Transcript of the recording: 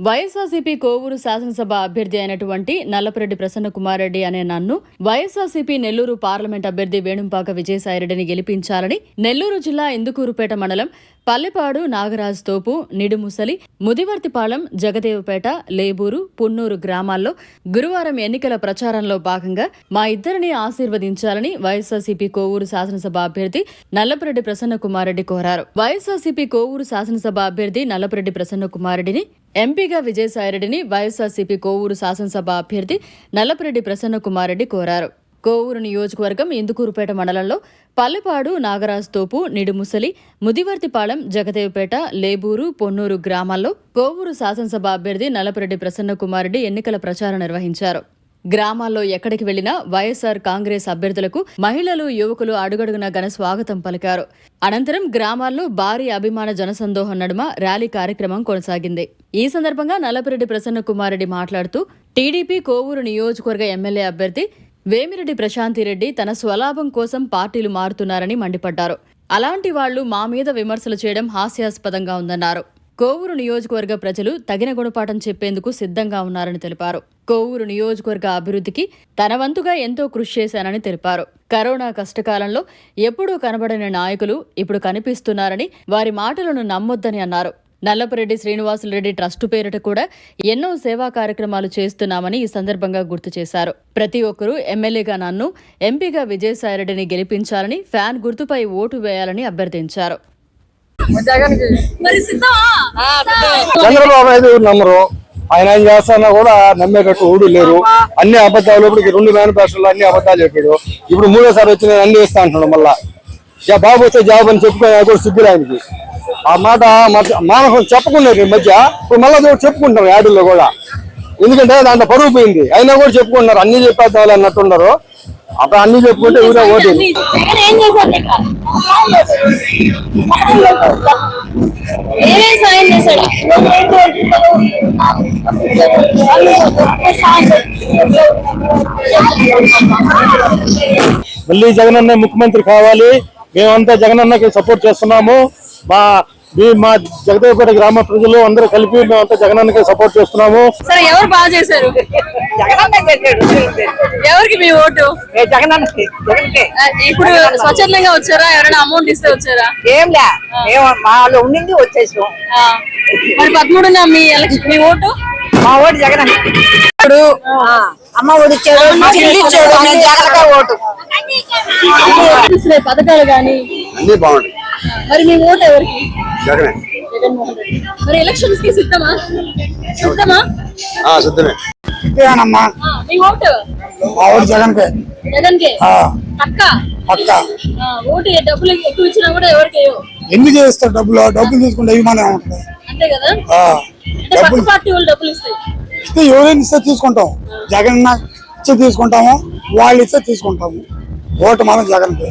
వైఎస్ఆర్సీపీ కోవూరు శాసనసభ అభ్యర్థి అయినటువంటి నల్లపరెడ్డి ప్రసన్న కుమారెడ్డి అనే నన్ను వైఎస్ఆర్సీపీ నెల్లూరు పార్లమెంట్ అభ్యర్థి వేణుంపాక విజయసాయిరెడ్డిని గెలిపించాలని నెల్లూరు జిల్లా ఇందుకూరుపేట మండలం పల్లెపాడు నాగరాజ్ తోపు నిడుముసలి ముదివర్తిపాలెం జగదేవపేట లేబూరు పున్నూరు గ్రామాల్లో గురువారం ఎన్నికల ప్రచారంలో భాగంగా మా ఇద్దరిని ఆశీర్వదించాలని వైఎస్ఆర్సీపీ కోవూరు శాసనసభ అభ్యర్థి నల్లపరెడ్డి ప్రసన్న కుమారెడ్డి కోరారు. వైఎస్ఆర్సీపీ కోవూరు శాసనసభ అభ్యర్థి నల్లపరెడ్డి ప్రసన్న కుమారెడ్డిని ఎంపీగా విజయసాయిరెడ్డిని వైఎస్ఆర్సీపీ కోవూరు శాసనసభ అభ్యర్థి నల్లపరెడ్డి ప్రసన్నకుమారెడ్డి కోరారు. కోవూరు నియోజకవర్గం ఇందుకూరుపేట మండలంలో పల్లెపాడు నాగరాజ్ తోపు నిడుముసలి ముదివర్తిపాలెం జగదేవపేట లేబూరు పొన్నూరు గ్రామాల్లో కోవూరు శాసనసభ అభ్యర్థి నల్లపరెడ్డి ప్రసన్నకుమారెడ్డి ఎన్నికల ప్రచారం నిర్వహించారు. గ్రామాల్లో ఎక్కడికి వెళ్ళినా వైఎస్ఆర్ కాంగ్రెస్ అభ్యర్థులకు మహిళలు యువకులు అడుగడుగున ఘన స్వాగతం పలికారు. అనంతరం గ్రామాల్లో భారీ అభిమాన జనసందోహం నడుమ ర్యాలీ కార్యక్రమం కొనసాగింది. ఈ సందర్భంగా నల్లపరెడ్డి ప్రసన్న కుమారెడ్డి మాట్లాడుతూ టీడీపీ కోవూరు నియోజకవర్గ ఎమ్మెల్యే అభ్యర్థి వేమిరెడ్డి ప్రశాంతిరెడ్డి తన స్వలాభం కోసం పార్టీలు మారుతున్నారని మండిపడ్డారు. అలాంటి వాళ్ళు మా మీద విమర్శలు చేయడం హాస్యాస్పదంగా ఉందన్నారు. కోవూరు నియోజకవర్గ ప్రజలు తగిన గుణపాఠం చెప్పేందుకు సిద్ధంగా ఉన్నారని తెలిపారు. కోవూరు నియోజకవర్గ అభివృద్ధికి తన వంతుగా ఎంతో కృషి చేశానని తెలిపారు. కరోనా కష్టకాలంలో ఎప్పుడూ కనబడని నాయకులు ఇప్పుడు కనిపిస్తున్నారని వారి మాటలను నమ్మొద్దని అన్నారు. నల్లపరెడ్డి శ్రీనివాసులరెడ్డి ట్రస్టు పేరిట కూడా ఎన్నో సేవా కార్యక్రమాలు చేస్తున్నామని ఈ సందర్భంగా గుర్తు చేశారు. ప్రతి ఒక్కరూ ఎమ్మెల్యేగా నన్ను ఎంపీగా విజయసాయిరెడ్డిని గెలిపించాలని ఫ్యాన్ గుర్తుపై ఓటు వేయాలని అభ్యర్థించారు. చంద్రబాబు అయితే ఎవరు నమ్మరు. ఆయన ఏం చేస్తానా కూడా నమ్మేటట్టు ఊడు లేరు. అన్ని అబద్ధాలు ఇప్పుడు రెండు మేనిఫెస్టోలు అన్ని అబద్ధాలు చెప్పాడు. ఇప్పుడు మూడోసారి వచ్చి నేను అన్ని ఇస్తా అంటున్నాడు మళ్ళా. ఇక బాబు వస్తే జాబ్ అని చెప్పుకొని అది కూడా సిగ్గులు ఆయనకి. ఆ మాట మానసం చెప్పుకున్నారు ఈ మధ్య ఇప్పుడు మళ్ళీ చెప్పుకుంటాం యాడుల్లో కూడా. ఎందుకంటే దాంట్లో పరువు పోయింది. అయినా కూడా చెప్పుకుంటున్నారు. అన్ని చెప్పేద్దాం అన్నట్టున్నారు అప్పుడు అన్ని చెప్పుకుంటే ఊరే ఓటు మళ్ళీ జగనన్న ముఖ్యమంత్రి కావాలి. మేమంతా జగనన్నకి సపోర్ట్ చేస్తున్నాము. మా మీ- మా జగదేవపేట గ్రామ ప్రజలు అందరూ కలిపి మేమంతా జగనన్నకి సపోర్ట్ చేస్తున్నాము. సరే ఎవరు బాగా చేశారు? ఎవరికి మీ ఓటు? ఏ జగనన్నకి జగన్కి. ఆ, ఇప్పుడు స్వచ్ఛందంగా వచ్చారా? ఎవరైనా అమౌంట్ ఇస్తే వచ్చారా? ఏం మాలో ఉండింది వచ్చేసాం ఆ, మరి పదమూడున మీ ఎలక్షన్ మీ ఓటు? మా ఓటు జగనన్న. ఇప్పుడు అమ్మ మేము జగన్కే ఓటు. పథకాలు కానీ అన్ని బాగుంటాయి. మరి మీ ఓటు ఎవరికి? జగనే. జగన్మోహన్ రెడ్డి మరి ఎలక్షన్స్కి సిద్ధమా? సిద్ధమా? సిద్ధమే. ఇదేనమ్మా ఆ, మీ ఓటు? మా ఊరు జగన్కే. జగన్ కే ఆ, పక్క పక్క ఆ, ఓటు డబ్బులు ఎక్కువ ఇచ్చినా కూడా ఎవరికి. ఎందుకు చేస్తారు డబ్బులు? డబ్బులు తీసుకుంటే అభిమానం ఉంటుంది? అంతే కదా? డబ్బులు పార్టీ వాళ్ళు డబ్బులు ఇస్తాయి ఇస్తే ఎవరైనా ఇస్తే తీసుకుంటాం. జగన్ ఇస్తే తీసుకుంటాము. వాళ్ళు ఇస్తే తీసుకుంటాము. ఓటు మనం జగన్కే.